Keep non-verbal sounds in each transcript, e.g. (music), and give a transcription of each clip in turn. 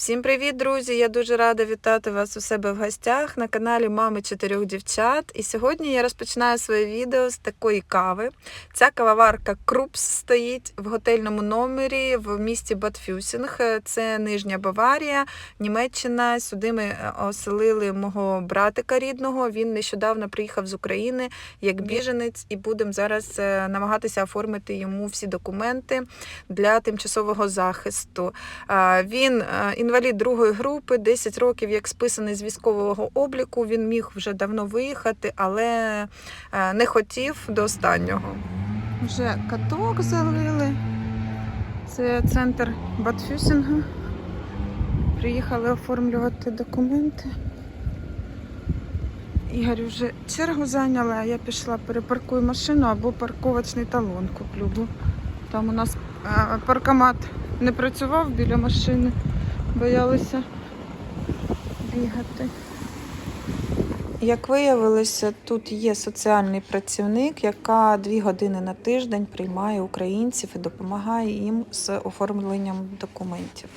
Всім привіт, друзі! Я дуже рада вітати вас у себе в гостях на каналі Мами чотирьох дівчат. І сьогодні я розпочинаю своє відео з такої кави. Ця кавоварка Крупс стоїть в готельному номері в місті Батфюсінг. Це Нижня Баварія, Німеччина. Сюди ми е, оселили мого братика рідного. Він нещодавно приїхав з України як біженець, і будемо зараз е, намагатися оформити йому всі документи для тимчасового захисту. Він е, інвалід другої групи, 10 років як списаний з військового обліку. Він міг вже давно виїхати, але е, не хотів до останнього. Вже каток залили. Це центр Батфюсінга. Приїхали оформлювати документи. Ігор вже чергу зайняла, а я пішла перепаркую машину або парковочний талон куплю. Бо там у нас е, паркомат не працював біля машини, боялися бігати. Як виявилося, тут є соціальний працівник, яка дві години на тиждень приймає українців і допомагає їм з оформленням документів.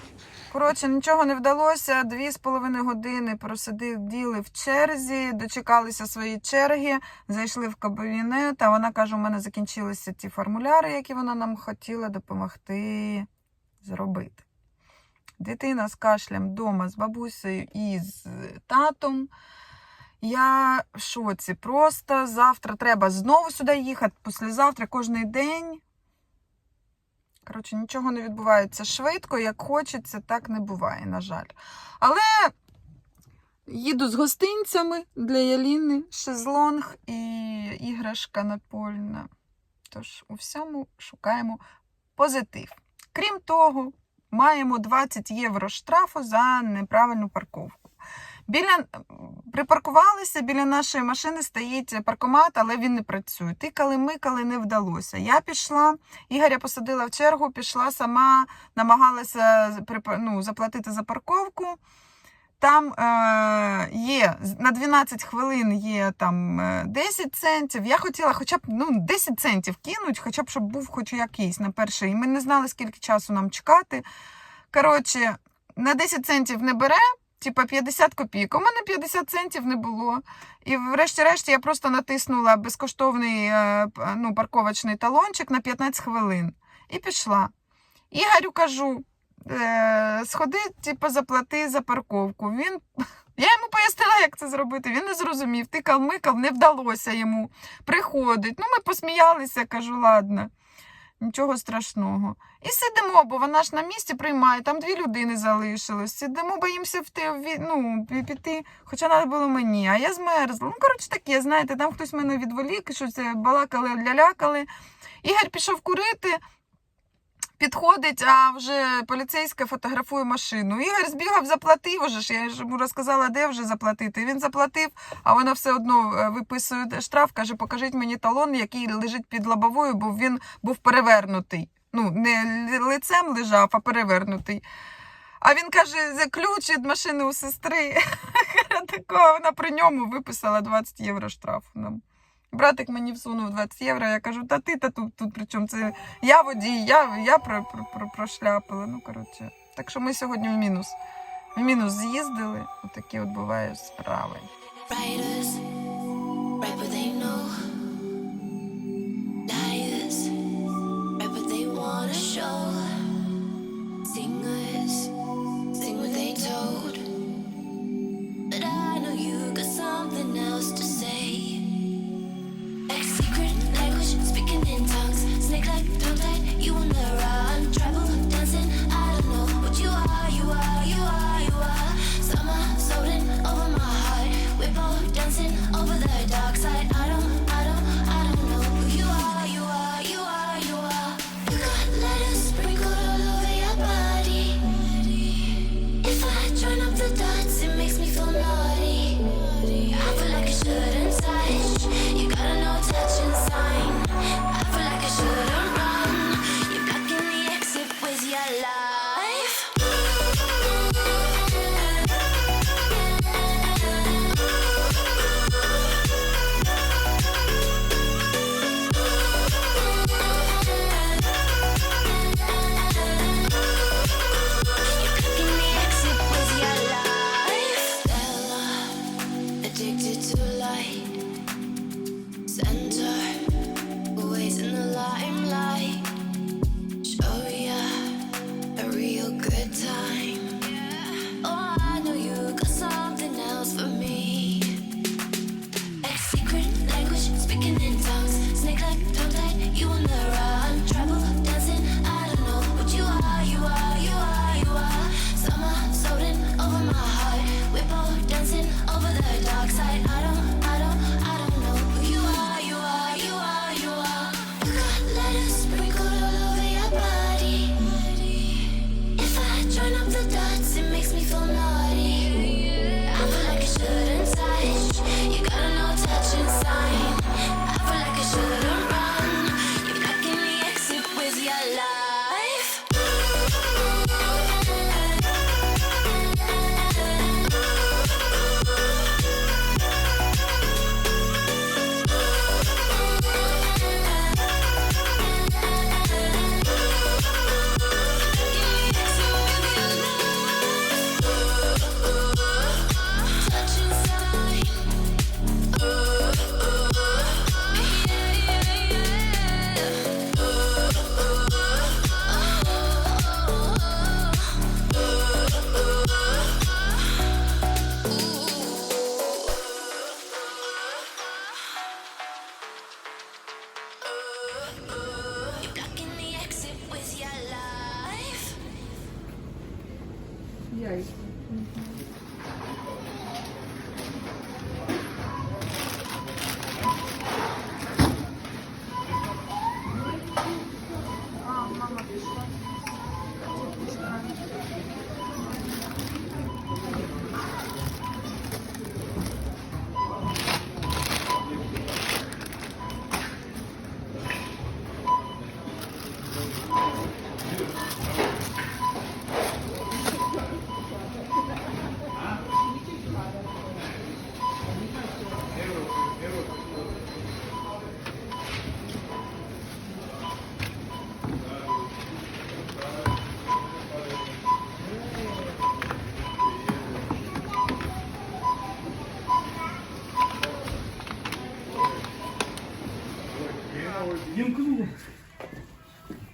Коротше, нічого не вдалося. Дві з половиною години просиділи в черзі, дочекалися своєї черги, зайшли в кабінет, а вона каже: у мене закінчилися ті формуляри, які вона нам хотіла допомогти зробити. Дитина з кашлем вдома з бабусею і з татом. Я в шоці. Просто завтра треба знову сюди їхати, післязавтра кожен день. Коротше, нічого не відбувається швидко, як хочеться, так не буває, на жаль. Але їду з гостинцями для Яліни, шезлонг і іграшка напольна. Тож у всьому шукаємо позитив. Крім того, маємо 20 євро штрафу за неправильну парковку. Біля припаркувалися, біля нашої машини стоїть паркомат, але він не працює. Тикали, микали, не вдалося. Я пішла, Ігоря посадила в чергу, пішла сама, намагалася ну, заплатити за парковку. Там е, є на 12 хвилин є там е, 10 центів. Я хотіла хоча б ну, 10 центів кинуть, хоча б щоб був хоч якийсь на перший. І ми не знали, скільки часу нам чекати. Коротше, на 10 центів не бере, типа 50 копійок. У мене 50 центів не було. І врешті-решт я просто натиснула безкоштовний е, ну, парковочний талончик на 15 хвилин і пішла. Ігорю кажу, е, сходи, типу, заплати за парковку. Він. (laughs) Я йому пояснила, як це зробити. Він не зрозумів. Тикав, микав, не вдалося йому. Приходить. Ну, ми посміялися, кажу, ладно, нічого страшного. І сидимо, бо вона ж на місці приймає, там дві людини залишилось. Сидимо, боїмося вти, ну, піти, хоча треба було мені, а я змерзла. Ну, коротше таке, знаєте, там хтось мене відволік, щось е, балакали, лялякали. Ігор пішов курити. Підходить, а вже поліцейська фотографує машину. Ігор збігав, заплатив уже ж. Я ж йому розказала, де вже заплатити. Він заплатив, а вона все одно е, виписує штраф, каже, покажіть мені талон, який лежить під лобовою, бо він був перевернутий. Ну, не лицем лежав, а перевернутий. А він каже, за ключ від машини у сестри. (laughs) Такого вона при ньому виписала 20 євро штрафу нам. Братик мені всунув 20 євро. Я кажу, та ти та тут, тут при чому? Це я водій, я, я про, про, про, прошляпила. Ну, коротше. Так що ми сьогодні в мінус. В мінус з'їздили. Отакі от бувають справи.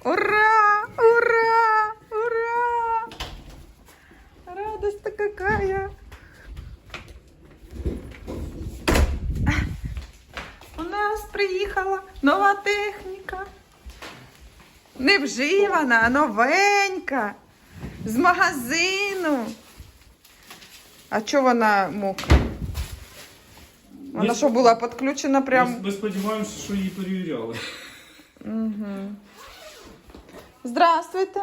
Ура! Ура! Ура! Радость-то какая! У нас приїхала нова техніка. Не вживана, а новенька. З магазину. А чого вона мокра? Вона Ми- що була підключена прям. Ми, ми сподіваємося, що її перевіряли. Угу. Здравствуйте.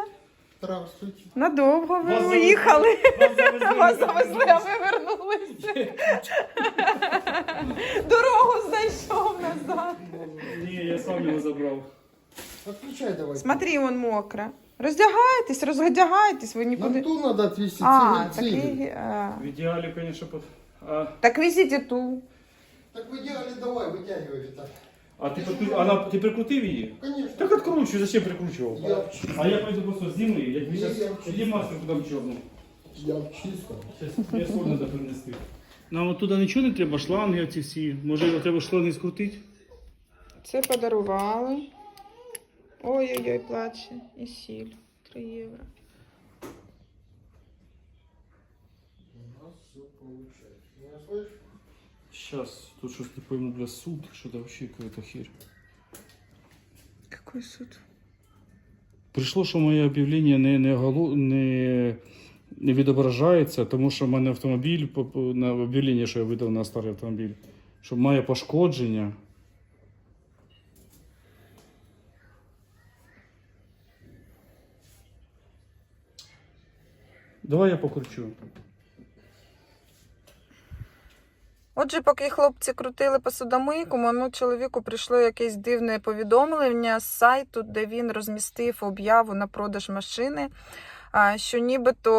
Здравствуйте. Надовго ви Вас завезли. уїхали. Вас завезли, Вас завезли, а ви вернулися. Дорогу знайшов назад. Ні, я сам його забрав. Отвечай давай. Смотри, он мокро. Роздягайтесь, розгодягайтесь, ви На нікуди. ту надо отвести А, цели- цели. такий. А. В ідеалі, звісно, под... а, Так везіть ту. Так вы делали, давай, вытягивай так. а ти, прикру- вона, ти прикрутив її? Конечно. Так відкручуй, зачем прикручував? Я в чистом. А я пойду просто зніми, як ми Ні, зараз я в тоді маску дам чорну. Я в чистом. Зараз я соль принести. Нам от туди нічого не треба, шланги ці всі. Може його треба шланги скрутити? Це подарували. Ой-ой-ой, плаче. І сіль. 3 євро. Зараз, тут щось не пойму, бля, суд, що це взагалі якась херь. Какой суд? Прийшло, що моє об'явлення не, не, голо- не, не відображається, тому що в мене автомобіль по- по- на об'явлення, що я видав на старий автомобіль, що має пошкодження. Давай я покручу. Отже, поки хлопці крутили посудомийку, моєму чоловіку прийшло якесь дивне повідомлення з сайту, де він розмістив об'яву на продаж машини. Що нібито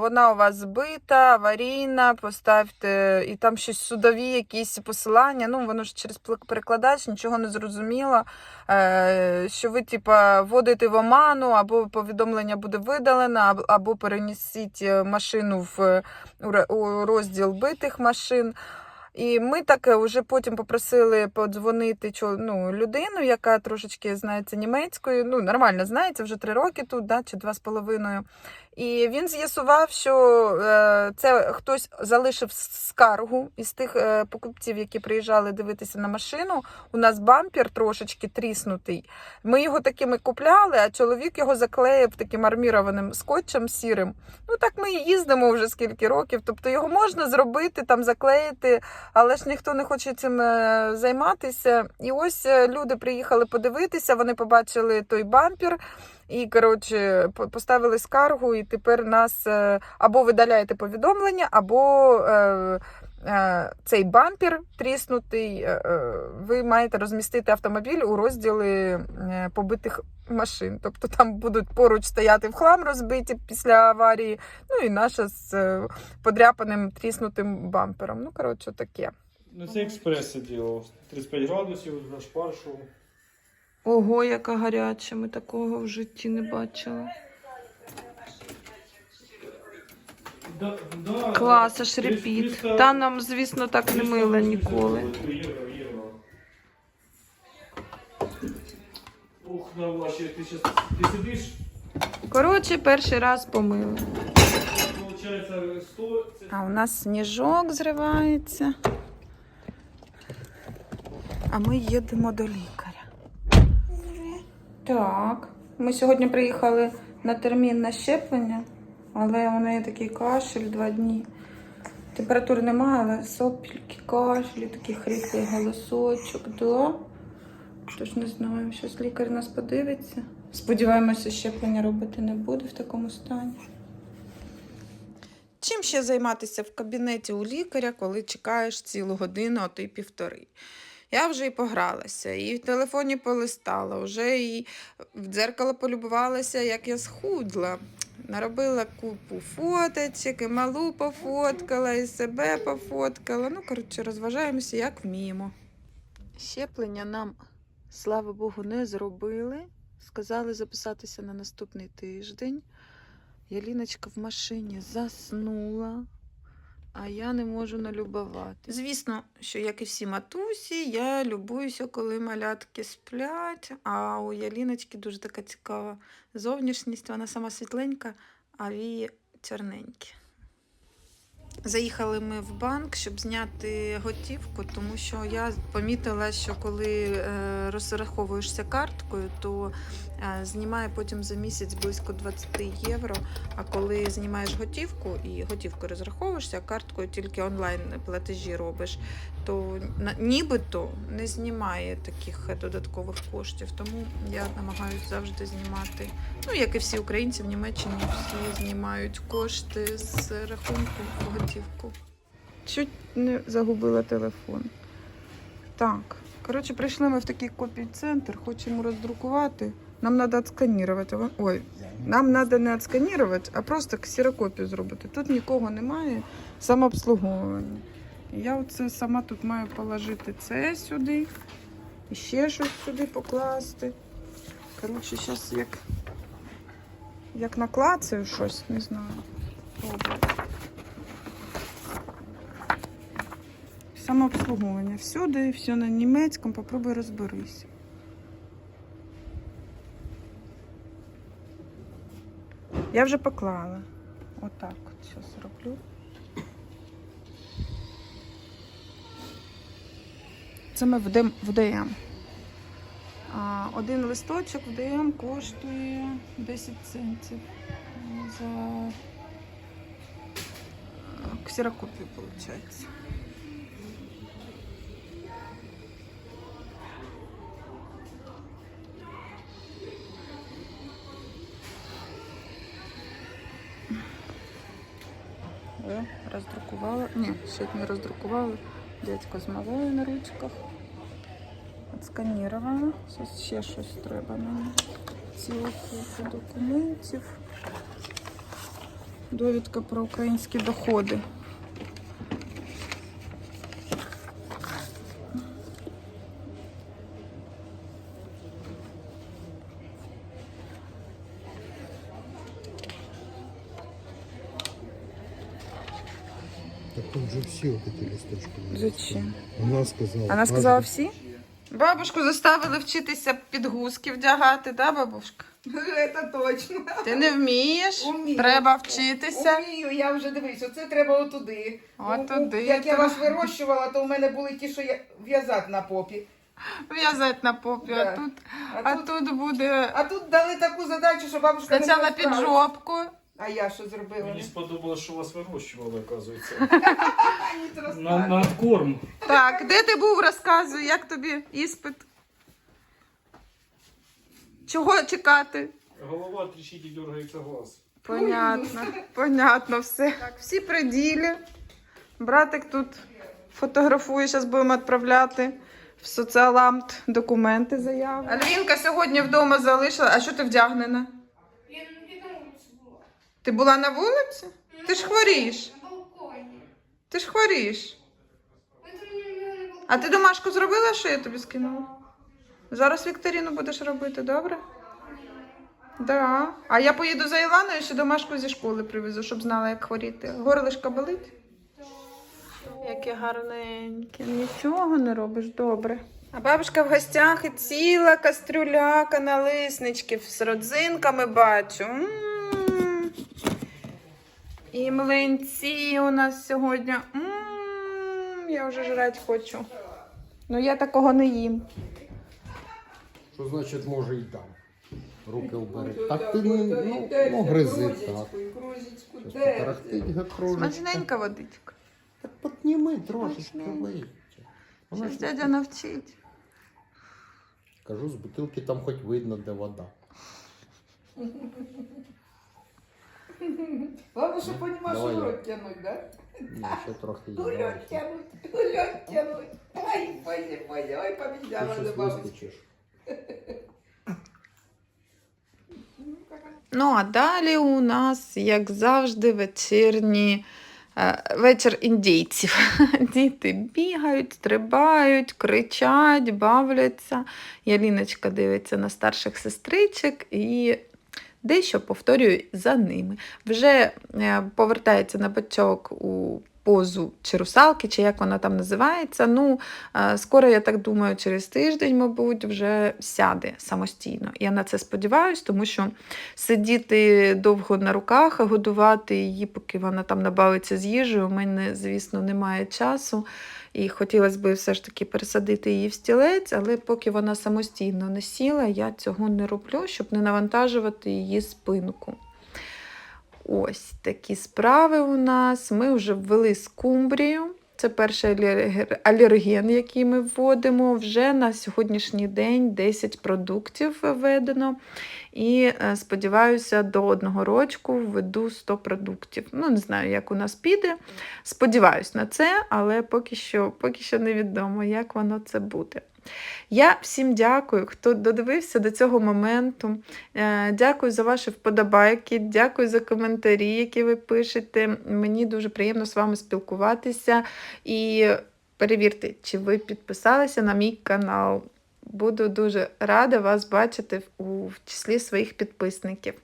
вона у вас збита, аварійна, поставте, і там щось судові якісь посилання. Ну, воно ж через перекладач нічого не зрозуміло. Е, Що ви, типа, вводите в оману, або повідомлення буде видалено, або перенесіть е, машину в у розділ битих машин. І ми так е, вже потім попросили подзвонити ну, людину, яка трошечки знається німецькою. Ну, нормально знається, вже три роки тут, да, чи два з половиною. І він з'ясував, що е, це хтось залишив скаргу із тих е, покупців, які приїжджали дивитися на машину. У нас бампер трошечки тріснутий. Ми його такими купляли, а чоловік його заклеїв таким армірованим скотчем сірим. Ну так ми і їздимо вже скільки років. Тобто його можна зробити, там заклеїти, але ж ніхто не хоче цим е, займатися. І ось люди приїхали подивитися, вони побачили той бампер. І коротше поставили скаргу, і тепер нас е, або видаляєте повідомлення, або е, е, цей бампер тріснутий. е, е, Ви маєте розмістити автомобіль у розділі е, побитих машин. Тобто там будуть поруч стояти в хлам розбиті після аварії. Ну і наша з подряпаним тріснутим бампером. Ну, коротше, таке. Ну це експрес ділав. 35 градусів, аж паршов. Ого, яка гаряча, ми такого в житті не бачили. Да, да, Клас, аж репіт. Та нам, звісно, так не мило ніколи. Ух, на ти щас, ти сидиш, Коротше, перший раз помили. виходить 100, це А у нас сніжок зривається. А ми їдемо до лікаря. Так. Ми сьогодні приїхали на термін на щеплення. Але у неї такий кашель два дні. Температури немає, але сопільки, кашлі, такий хриплий голосочок. Да? Тож не знаю, щось лікар нас подивиться. Сподіваємося, щеплення робити не буде в такому стані. Чим ще займатися в кабінеті у лікаря, коли чекаєш цілу годину, а то й півтори? Я вже і погралася, і в телефоні полистала, вже і в дзеркало полюбувалася, як я схудла. Наробила купу фоточок, і малу пофоткала, і себе пофоткала. Ну, коротше, розважаємося, як вміємо. Щеплення нам, слава Богу, не зробили. Сказали записатися на наступний тиждень. Яліночка в машині заснула, а я не можу налюбувати. Звісно, що як і всі матусі, я любуюся, коли малятки сплять. А у Яліночки дуже така цікава зовнішність. Вона сама світленька, а вії чорненькі. Заїхали ми в банк, щоб зняти готівку, тому що я помітила, що коли е, розраховуєшся карткою, то е, знімає потім за місяць близько 20 євро. А коли знімаєш готівку і готівкою розраховуєшся, а карткою тільки онлайн платежі робиш, то нібито не знімає таких е, додаткових коштів. Тому я намагаюся завжди знімати. Ну, як і всі українці в Німеччині, всі знімають кошти з рахунку в готівку. Чуть не загубила телефон. Так, коротше, прийшли ми в такий копій-центр, хочемо роздрукувати. Нам треба відсканірувати. Ой, нам треба не відсканірувати, а просто ксерокопію зробити. Тут нікого немає, самообслуговування. Я оце сама тут маю положити це сюди, і ще щось сюди покласти. Коротше, зараз як, як наклацаю щось, не знаю. Самообслуговування. Всюди, все на німецькому, попробуй розберись. Я вже поклала. Отак от зараз роблю. Це ми в ДМ. Один листочок в ДМ коштує 10 центів за ксерокопію, виходить. Роздрукувала. Ні, ще не роздрукувала. Дядько змалює на ручках. Отсканірувала. Зараз ще щось треба мені. Цілу купу документів. Довідка про українські доходи. Так все вот эти листочки. Зачем? Она сказала. Вона сказала всі? Бабушку заставили вчитися підгузки вдягати, да, бабушка? Це точно. Ти не вмієш? Умію. Треба вчитися. Умію, я вже дивись, оце треба отуди. Отуди, У- Як я вас вирощувала, то в мене були ті, що я в'язати на попі. В'язати на попі, а Да. тут, А, а тут, буде а тут дали таку задачу, що бабушка не спочатку під жопку. А я що зробила? Мені сподобалось, що вас вирощували, оказується. На, откорм. Так, де ти був, розказуй, як тобі іспит? Чого чекати? Голова тріщить і дергається глаз. Понятно, понятно все. Так, всі при ділі. Братик тут фотографує, зараз будемо відправляти в соціаламт документи, заяви. Альвінка сьогодні вдома залишила. А що ти вдягнена? Я не на вулиці була. Ти була на вулиці? Ти ж хворієш. На балконі. Ти ж хворієш. На. А ти домашку зробила, що я тобі скинула? Зараз вікторину будеш робити, добре? Да. А я поїду за Іланою, ще домашку зі школи привезу, щоб знала, як хворіти. Горлишко болить? Яке гарненьке. Нічого не робиш добре. А бабушка в гостях і ціла кастрюляка налисничків з родзинками бачу. М. І млинці у нас сьогодні. М, Я вже жрати хочу. Ну я такого не їм. Що значить може і там? Руки вбери. Так ти не ну, ну гризи так. Щось кружечка. Смачненька водичка. Так підніми трошечки вийти. Вона дядя навчить. Кажу, з бутилки там хоч видно, де вода. Главное, щоб понімав, що Давай я. рот тянуть, да? Ні, ще трохи є. Давай. льот тянуть, льот тянуть. Ай, боже, боже, ой, Ти помідяла щось. Ну а далі у нас, як завжди, вечірні. е, Вечір індійців. (laughs) Діти бігають, стрибають, кричать, бавляться. Яліночка дивиться на старших сестричок і дещо повторює за ними. Вже е, повертається на бачок у позу чи русалки, чи як вона там називається. Ну, е, скоро, я так думаю, через тиждень, мабуть, вже сяде самостійно. Я на це сподіваюся, тому що сидіти довго на руках, годувати її, поки вона там набавиться з їжею. У мене, звісно, немає часу. І хотілося б все ж таки пересадити її в стілець, але поки вона самостійно не сіла, я цього не роблю, щоб не навантажувати її спинку. Ось такі справи у нас. Ми вже ввели скумбрію. Це перший алерген, який ми вводимо. Вже на сьогоднішній день 10 продуктів введено. І е, сподіваюся, до одного рочку введу 100 продуктів. Ну, не знаю, як у нас піде. Сподіваюсь на це, але поки що, поки що невідомо, як воно це буде. Я всім дякую, хто додивився до цього моменту. Е, Дякую за ваші вподобайки, дякую за коментарі, які ви пишете. Мені дуже приємно з вами спілкуватися. І перевірте, чи ви підписалися на мій канал. Буду дуже рада вас бачити в числі своїх підписників.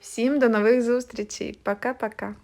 Всім до нових зустрічей. Пока-пока.